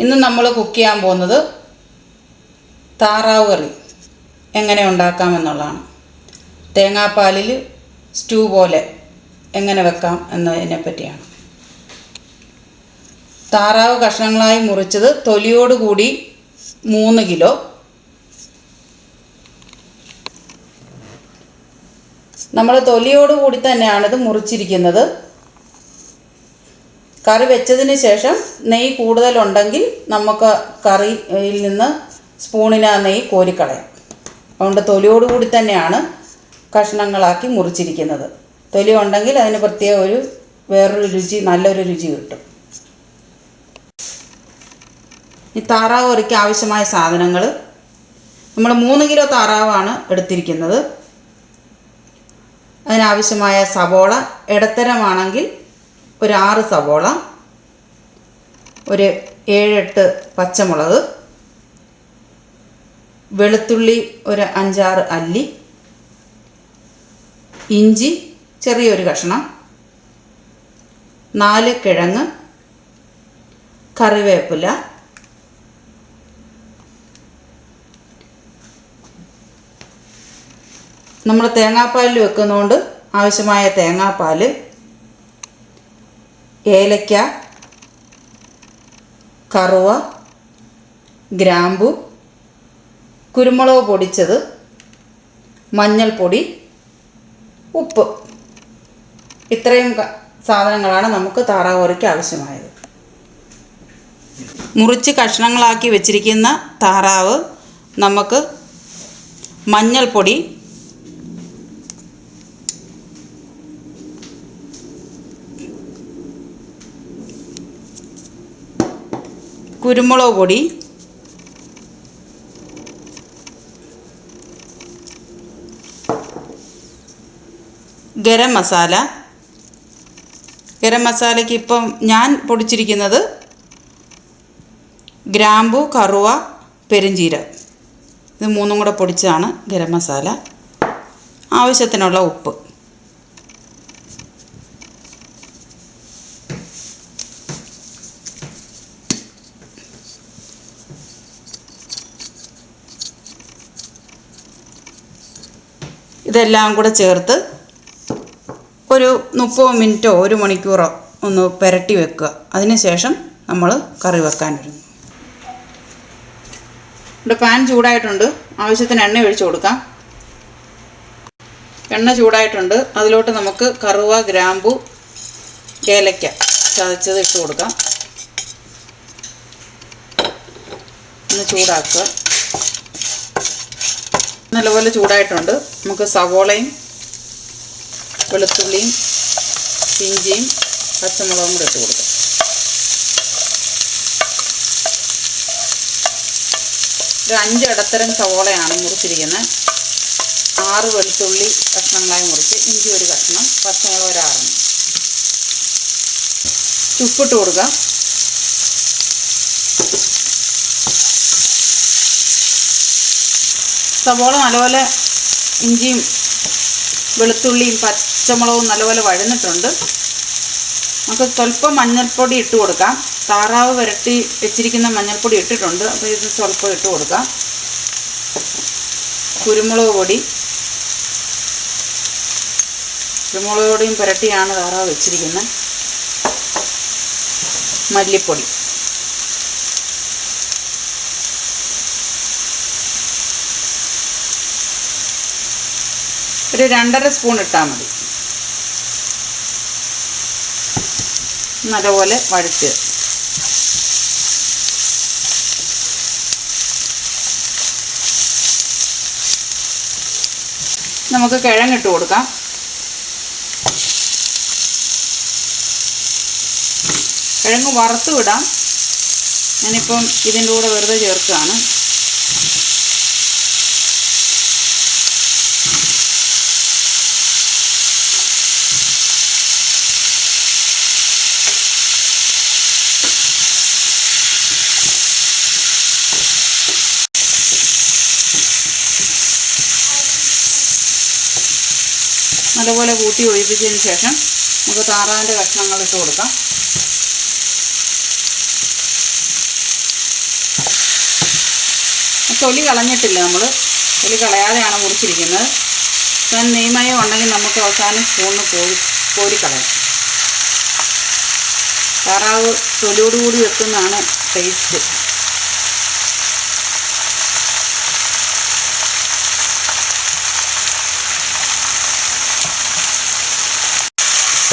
ഇന്ന് നമ്മൾ കുക്ക് ചെയ്യാൻ പോകുന്നത് താറാവ് കറി. എങ്ങനെ ഉണ്ടാക്കാമെന്നുള്ളതാണ് തേങ്ങാപ്പാലിൽ സ്റ്റൂ പോലെ എങ്ങനെ വെക്കാം എന്നതിനെ പറ്റിയാണ്. താറാവ് കഷ്ണങ്ങളായി മുറിച്ചത് തൊലിയോടുകൂടി മൂന്ന് കിലോ. നമ്മൾ തൊലിയോടുകൂടി തന്നെയാണ് ഇത് മുറിച്ചിരിക്കുന്നത്. കറി വെച്ചതിന് ശേഷം നെയ്യ് കൂടുതലുണ്ടെങ്കിൽ നമുക്ക് കറിയിൽ നിന്ന് സ്പൂണിന് ആ നെയ്യ് കോരിക്കളയാം. അതുകൊണ്ട് തൊലിയോടുകൂടി തന്നെയാണ് കഷ്ണങ്ങളാക്കി മുറിച്ചിരിക്കുന്നത്. തൊലി ഉണ്ടെങ്കിൽ അതിന് പ്രത്യേക ഒരു വേറൊരു രുചി നല്ലൊരു രുചി കിട്ടും. ഈ താറാവ് കറിക്ക് ആവശ്യമായ സാധനങ്ങൾ. നമ്മൾ മൂന്ന് കിലോ താറാവാണ് എടുത്തിരിക്കുന്നത്. അതിനാവശ്യമായ സവോള ഇടത്തരമാണെങ്കിൽ ഒരു ആറ് സവോള ഒരു ഏഴെട്ട് പച്ചമുളക് വെളുത്തുള്ളി ഒരു അഞ്ചാറ് അല്ലി ഇഞ്ചി ചെറിയൊരു കഷ്ണം നാല് കിഴങ്ങ് കറിവേപ്പില നമ്മൾ തേങ്ങാപ്പാലിൽ വെക്കുന്നതുകൊണ്ട് ആവശ്യമായ തേങ്ങാപ്പാൽ ഏലക്ക കറുവ ഗ്രാമ്പു കുരുമുളക് പൊടിച്ചത് മഞ്ഞൾപ്പൊടി ഉപ്പ്. ഇത്രയും സാധനങ്ങളാണ് നമുക്ക് താറാവ് കറിക്ക് ആവശ്യമായത്. മുറിച്ച് കഷ്ണങ്ങളാക്കി വെച്ചിരിക്കുന്ന താറാവ് നമുക്ക് മഞ്ഞൾപ്പൊടി കുരുമുളക് പൊടി ഗരം മസാല. ഗരം മസാലയ്ക്ക് ഇപ്പം ഞാൻ പൊടിച്ചിരിക്കുന്നത് ഗ്രാമ്പു കറുവ പെരുംജീരകം. ഇത് മൂന്നും കൂടെ പൊടിച്ചതാണ് ഗരം മസാല. ആവശ്യത്തിനുള്ള ഉപ്പ്. ഇതെല്ലാം കൂടെ ചേർത്ത് ഒരു മുപ്പത് മിനിറ്റോ ഒരു മണിക്കൂറോ ഒന്ന് പുരട്ടി വെക്കുക. അതിനുശേഷം നമ്മൾ കറി വെക്കാൻ ഒരുങ്ങും. ഇവിടെ പാൻ ചൂടായിട്ടുണ്ട്. ആവശ്യത്തിന് എണ്ണ ഒഴിച്ചു കൊടുക്കാം. എണ്ണ ചൂടായിട്ടുണ്ട്. അതിലോട്ട് നമുക്ക് കറുവ ഗ്രാമ്പു ഏലയ്ക്ക ചതച്ചത് ഇട്ട് കൊടുക്കാം. ഒന്ന് ചൂടാക്കുക. നല്ലപോലെ ചൂടായിട്ടുണ്ട്. നമുക്ക് സവോളയും വെളുത്തുള്ളിയും ഇഞ്ചിയും പച്ചമുളകും കൂടെ ഇട്ട് കൊടുക്കാം. ഒരു അഞ്ച് ഇടത്തരം സവോളയാണ് മുറിച്ചിരിക്കുന്നത്. ആറ് വെളുത്തുള്ളി കഷ്ണങ്ങളായി മുറിച്ച് ഇഞ്ചി ഒരു കഷ്ണം പച്ചമുളക് ഒരു ആറെണ്ണം. ഉപ്പിട്ട് കൊടുക്കാം. സവോള നല്ലപോലെ ഇഞ്ചിയും വെളുത്തുള്ളിയും പച്ചമുളകും നല്ലപോലെ വഴന്നിട്ടുണ്ട്. നമുക്ക് സ്വല്പം മഞ്ഞൾപ്പൊടി ഇട്ട് കൊടുക്കാം. താറാവ് വരട്ടി വെച്ചിരിക്കുന്ന മഞ്ഞൾപ്പൊടി ഇട്ടിട്ടുണ്ട്. അപ്പോൾ ഇത് സ്വല്പം ഇട്ട് കൊടുക്കാം. കുരുമുളക് പൊടി. കുരുമുളക് പൊടിയും പുരട്ടിയാണ് താറാവ് വെച്ചിരിക്കുന്നത്. മല്ലിപ്പൊടി. ഒരു രണ്ടര സ്പൂൺ ഇട്ടാൽ മതി. നല്ലപോലെ വഴറ്റുക. നമുക്ക് കിഴങ്ങിട്ട് കൊടുക്കാം. കിഴങ്ങ് വറുത്ത് വിടാം. ഞാനിപ്പം ഇതിന്റെ കൂടെ വെറുതെ ചേർക്കുകയാണ്. നല്ലപോലെ കൂട്ടി ഒഴിപ്പിച്ചതിന് ശേഷം നമുക്ക് താറാവിന്റെ കഷ്ണങ്ങൾ ഇട്ട് കൊടുക്കാം. തൊലി കളഞ്ഞിട്ടില്ല നമ്മൾ തൊലി കളയാതെയാണ് മുറിച്ചിരിക്കുന്നത്. താൻ നെയ്മയം ഉണ്ടെങ്കിൽ നമുക്ക് അവസാനം സ്പൂണിന് കോരി കോരിക്കളയാം താറാവ് തൊലിയോടുകൂടി വെക്കുന്നതാണ് ടേസ്റ്റ്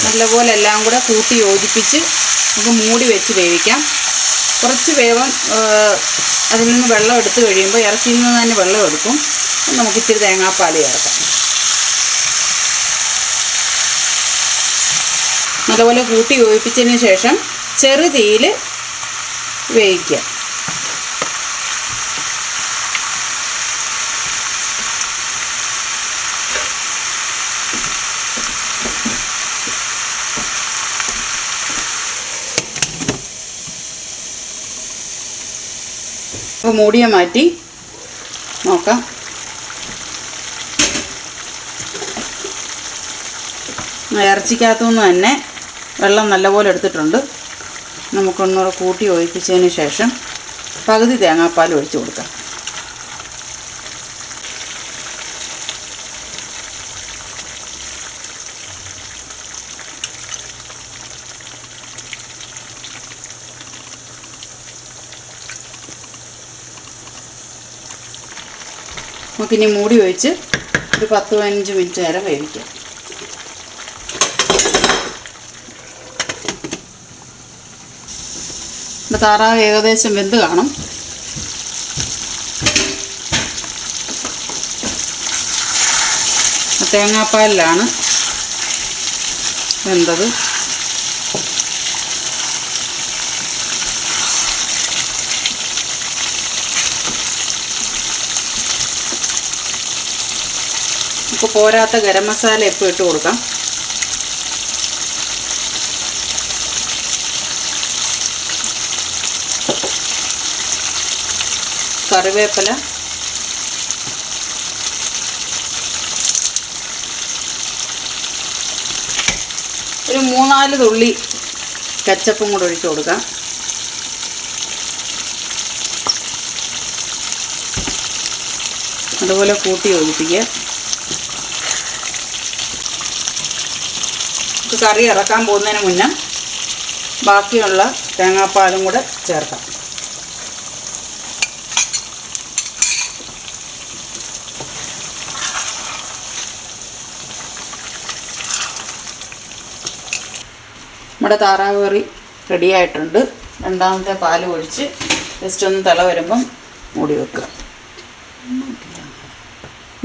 നല്ലപോലെ എല്ലാം കൂടെ കൂട്ടി യോജിപ്പിച്ച് നമുക്ക് മൂടി വെച്ച് വേവിക്കാം. കുറച്ച് വേവം അതിൽ നിന്ന് വെള്ളം എടുത്തു കഴിയുമ്പോൾ ഇറച്ചിയിൽ നിന്ന് തന്നെ വെള്ളം എടുക്കും. നമുക്ക് ഇച്ചിരി തേങ്ങാപ്പാൽ ചേർക്കാം. നല്ലപോലെ കൂട്ടി യോജിപ്പിച്ചതിന് ശേഷം ചെറുതീയിൽ വേവിക്കുക. അപ്പോൾ മൂടിയെ മാറ്റി നോക്കാം. ഇറച്ചിക്കകത്തുനിന്ന് തന്നെ വെള്ളം നല്ലപോലെ എടുത്തിട്ടുണ്ട്. നമുക്കൊന്നുകൂടെ കൂട്ടി ഒഴിപ്പിച്ചതിന് ശേഷം പകുതി തേങ്ങാപ്പാൽ ഒഴിച്ച് കൊടുക്കാം. നമുക്കിനി മൂടി വെച്ച് ഒരു പത്ത് പതിനഞ്ച് മിനിറ്റ് നേരം വേവിക്കാം. ഇവിടെ താറാവ് ഏകദേശം വെന്ത് കാണും. തേങ്ങാപ്പാലിലാണ് വെന്തത്. നമുക്ക് പോരാത്ത ഗരം മസാല ഇപ്പോൾ ഇട്ട് കൊടുക്കാം? കറിവേപ്പില. ഒരു മൂന്നാൽ തുള്ളി കച്ചപ്പും കൂടെ ഒഴിച്ചു കൊടുക്കാം. അതുപോലെ കൂട്ടി യോജിപ്പിക്കുക. നമുക്ക് കറി ഇറക്കാൻ പോകുന്നതിന് മുന്നേ ബാക്കിയുള്ള തേങ്ങാപ്പാലും കൂടെ ചേർക്കാം. നമ്മുടെ താറാവ് കറി റെഡി ആയിട്ടുണ്ട്. രണ്ടാമത്തെ പാൽ ഒഴിച്ച് ജസ്റ്റ് ഒന്ന് തല വരുമ്പം മൂടി വെക്കുക.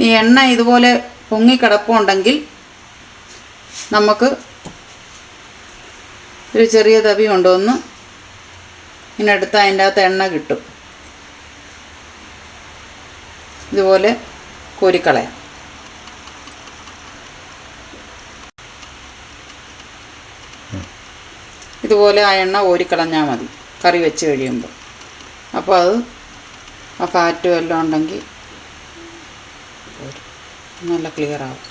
ഈ എണ്ണ ഇതുപോലെ പൊങ്ങിക്കിടപ്പുണ്ടെങ്കിൽ നമുക്ക് ഒരു ചെറിയ തവി കൊണ്ടുവന്ന് ഇതിനടുത്ത് അതിന്റെ അകത്ത് എണ്ണ കിട്ടും. ഇതുപോലെ കോരിക്കളയാം. ഇതുപോലെ ആ എണ്ണ ഓരിക്കളഞ്ഞാൽ മതി കറി വെച്ച് കഴിയുമ്പോൾ. അപ്പോൾ അത് ആ ഫാറ്റും എല്ലാം ഉണ്ടെങ്കിൽ നല്ല ക്ലിയർ ആവും.